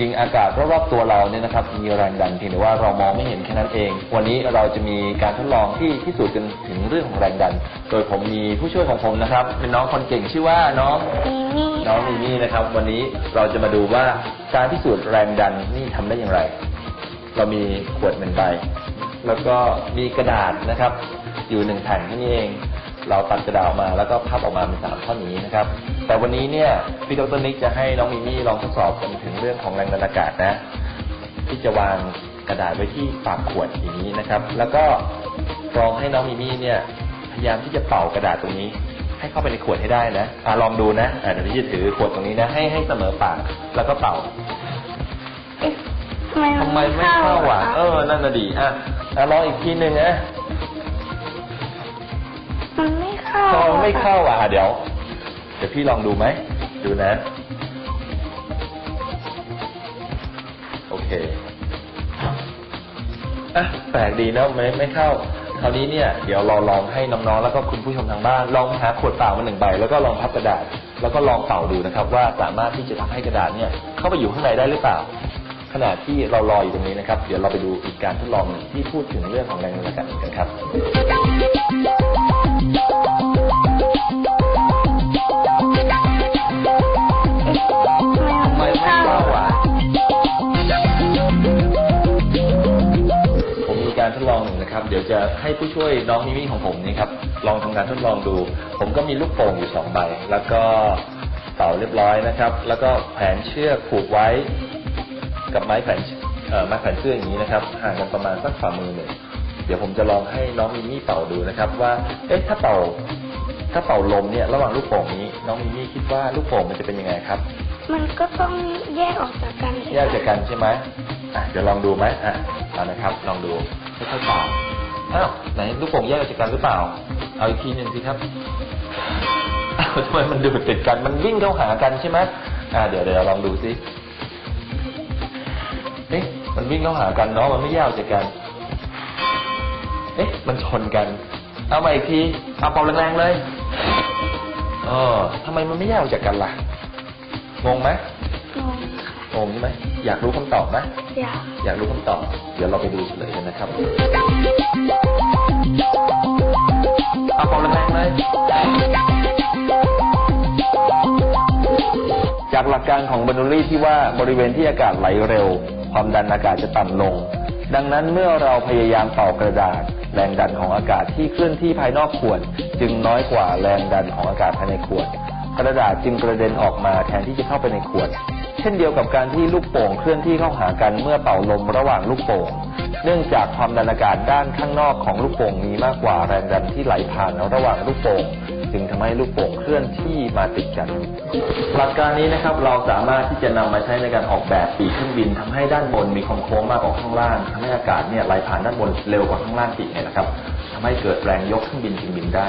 ริง ๆ อากาศรอบๆตัวเราเนี่ยนะครับมีแรงดันเพียงแต่ว่าเรามองไม่เห็นแค่นั้นเอง วันนี้เราจะมีการทดลองที่พิสูจน์กันถึงเรื่องของแรงดัน โดยผมมีผู้ช่วยของผมนะครับ เป็นน้องคนเก่งชื่อว่าน้องมีนี่น้องมีมี่นะครับ วันนี้เราจะมาดูว่าการพิสูจน์แรงดันนี่ทำได้อย่างไร เรามีขวดหนึ่งใบแล้วก็มีกระดาษนะครับ อยู่หนึ่งแผ่นแค่นี้เอง เราตัดกระดาษออกมาแล้วก็พับออกมาเป็นสามท่อนอย่างนี้นะครับ แต่วันนี้เนี่ยพี่ดรนิกจะให้น้องมิมี่ลองทดสอบกันถึง เรื่องของแรงดันอากาศนะ ที่จะวางกระดาษไว้ที่ปากขวดอย่างนี้นะครับ แล้วก็ลองให้น้องมิมี่เนี่ยพยายามที่จะเป่ากระดาษตรงนี้ ให้เข้าไปในขวดให้ได้นะอะลองดูนะอะเดี๋ยวพี่จะถือขวดตรงนี้นะ ให้ให้เสมอปากแล้วก็เป่าเอ๊ะทำไมทำไมไม่เข้าอะครับเออนั่นน่ะดีอะอะลองอีกทีหนึ่งนะมันไม่เข้าลองไม่เข้าอะอะเดี๋ยวเดี๋ยวพี่ลองดูไหมดูนะ เคอะแปลกดีนะไม่ไม่เข้า คราวนี้เนี่ยเดี๋ยวเราลองให้น้องๆ แล้วก็คุณผู้ชมทางบ้านลองหาขวดเปล่ามาหนึ่งใบ แล้วก็ลองพับกระดาษ แล้วก็ลองเป่าดูนะครับ ว่าสามารถที่จะทำให้กระดาษเนี่ยเข้าไปอยู่ข้างในได้หรือเปล่า ขณะที่เรารออยู่ตรงนี้นะครับ เดี๋ยวเราไปดูอีกการทดลองหนึ่งที่พูดถึงเรื่องของแรงดันอากาศกันครับ การทดลองหนึ่งนะครับ เดี๋ยวจะให้ผู้ช่วยน้องมิมี่ของผมนี่ครับลองทำการทดลองดู ผมก็มีลูกโป่งอยู่สองใบ แล้วก็เป่าเรียบร้อยนะครับ แล้วก็แผนเชือกผูกไว้ กับไม้แขวนเอ่อไม้แขวนเสื้ออย่างนี้นะครับห่างกันประมาณสักฝ่ามือหนึ่งเดี๋ยวผมจะลองให้น้องมิมี่เป่าดูนะครับ ว่าเอ๊ะถ้าเป่าถ้าเป่าลมเนี่ย ระหว่างลูกโป่งนี้ น้องมิมี่คิดว่าลูกโป่งมันจะเป็นยังไงครับ มันก็ต้องแยกออกจากกันสิแยกจากกันใช่ไหมอะเดี๋ยวลองดูไหมอะเอานะครับ ลองดู ค่อยๆเป่าอ้าวไหนลูกโป่งแยกออกจากกันหรือเปล่า เอาอีกทีหนึ่งสิครับอ้าวทำไมมันดูติดกัน มันวิ่งเข้าหากันใช่ไหมอ่าเดี๋ยวเดี๋ยวลองดูสิเอ๊ะมันวิ่งเข้าหากันเนาะมันไม่แยกออกจากกัน เอ๊ะ มันชนกัน เอามาอีกทีเอาเป่าแรงๆเลยเออทำไมมันไม่แยกออกจากกันล่ะงงไหมงงค่ะ งงใช่ไหมอยากรู้คำตอบไหมอยากอยากรู้คำตอบ เดี๋ยวเราไปดูเฉลยกันนะครับเอาเป่าแรงๆเลยจากหลักการของบรรลูรี่ที่ว่าบริเวณที่อากาศไหลเร็ว ความดันอากาศจะต่ำลง ดังนั้นเมื่อเราพยายามเป่ากระดาษ แรงดันของอากาศที่เคลื่อนที่ภายนอกขวด จึงน้อยกว่าแรงดันของอากาศภายในขวด กระดาษจึงกระเด็นออกมาแทนที่จะเข้าไปในขวด เช่นเดียวกับการที่ลูกโป่งเคลื่อนที่เข้าหากันเมื่อเป่าลมระหว่างลูกโป่ง เนื่องจากความดันอากาศด้านข้างนอกของลูกโป่งมีมากกว่าแรงดันที่ไหลผ่านระหว่างลูกโป่งจึงทำให้ลูกโป่งเคลื่อนที่มาติดกัน หลักการนี้นะครับเราสามารถที่จะนำมาใช้ในการออกแบบปีกเครื่องบินทำให้ด้านบนมีความโค้งมากกว่าข้างล่างทำให้อากาศเนี่ยไหลผ่านด้านบนเร็วกว่าข้างล่างปีกเนี่ยนะครับทำให้เกิดแรงยกเครื่องบินจึงบินได้